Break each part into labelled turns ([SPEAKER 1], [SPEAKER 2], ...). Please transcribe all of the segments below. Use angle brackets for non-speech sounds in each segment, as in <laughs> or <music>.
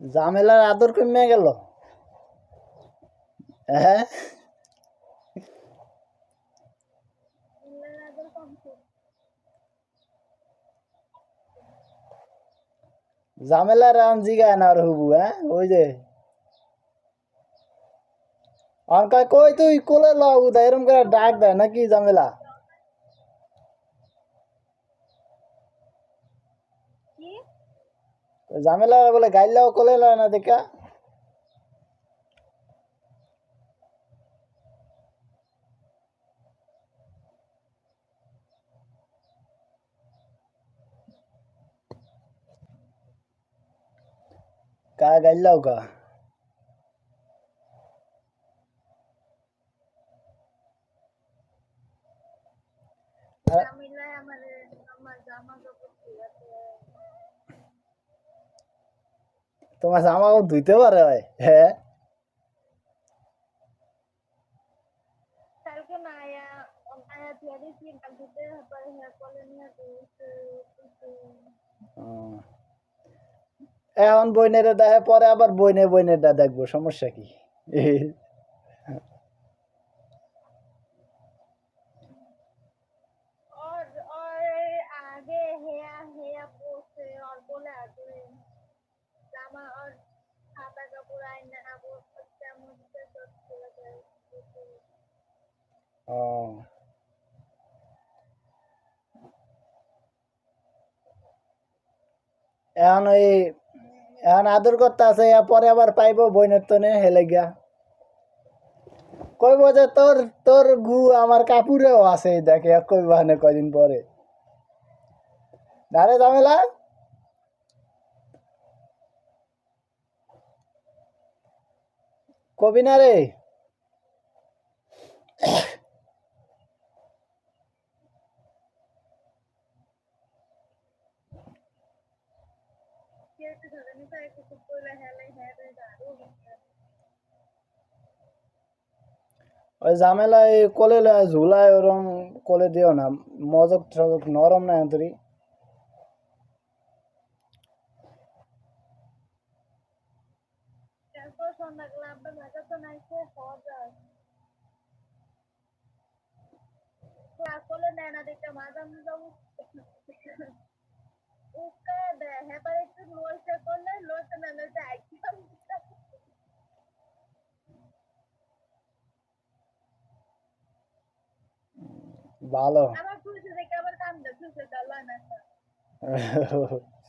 [SPEAKER 1] ঝামেলার আদর কমে গেল? হ্যাঁ? ঝামেলার রান জিগায় না হুবু হ্যাঁ? ওই যে। আর কই তুই? কোলে ল উদা এরম করে ডাক দেয়, নাকি ঝামেলা
[SPEAKER 2] কি
[SPEAKER 1] ঝামেলা বলে গাইলাও কলে লয় না দেখা। का गायला का
[SPEAKER 2] আমার জামা কাপড়
[SPEAKER 1] পরে হ্যাঁ
[SPEAKER 2] ধুইতে পারে ভাই
[SPEAKER 1] হ্যাঁ? এখন বইনের দেখে পরে আবার বইনে বইনেরটা দেখব সমস্যা কি?
[SPEAKER 2] और खाता का पूरा ना वो बच्चा मुझसे तो लगे
[SPEAKER 1] ও এখন ওই এখন আদর করতে আছে এর পরে আবার পাইবো বইনের তনে হেলে গিয়া কইব যে তোর তোর গু আমার কাপুরেও আছে দেখে কইব হানে কয়দিন পরে দাঁড়ে ঝামেলা কবি না রে? ওই ঝামেলায় কলে ঝুলায় ওরম কলে দিও না। মজক টজক নরম না
[SPEAKER 2] তরি আসলে নেয় না দেখতে মাঝে হ্যাঁ একটু লোলসে করলে না
[SPEAKER 1] ভালো।
[SPEAKER 2] আমার খুশি দেখে আমার কাম দেখে চলো না। <laughs>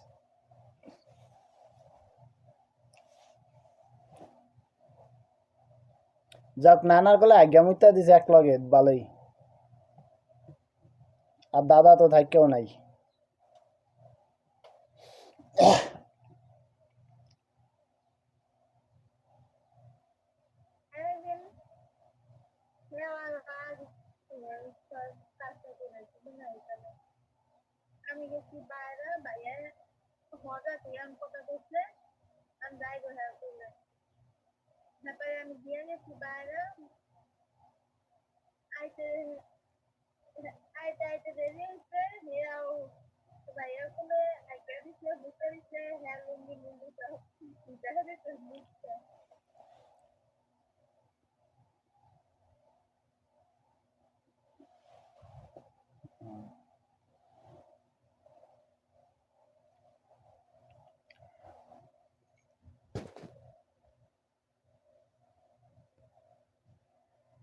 [SPEAKER 1] যাক, নানার গলে আজ্ঞা মুত্যা দিছে এক লগে ভালোই। আর দাদা তো থাকেও নাই।
[SPEAKER 2] আমি গেছি বাইরে বাইরে মজা দিয়ে আমি কথা বলছে আমি যাই গো হ্যাঁ, হ্যাঁ করলে তারপরে আমি গিয়ে গেছি বাইরে আইতে আইতে আইতে দেরি হচ্ছে হিয়াও ভাইয়া কোলে আইতে দিছে বুঝতে দিছে হ্যাঁ লুঙ্গি লুঙ্গি সব দেখা দিচ্ছে বুঝতে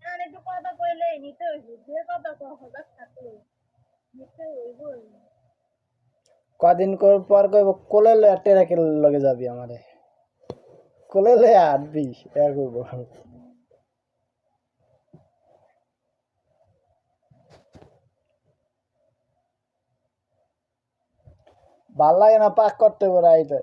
[SPEAKER 2] আর একটু কথা কইলে নিতে হইব। যে
[SPEAKER 1] কদিন পর কইব, কোলে লয়ে টেরাকে লগে যাবি আমারে। কোলে লয়ে আটবি এ করব ভালো লাগে না পাক করতে পারে আইতে।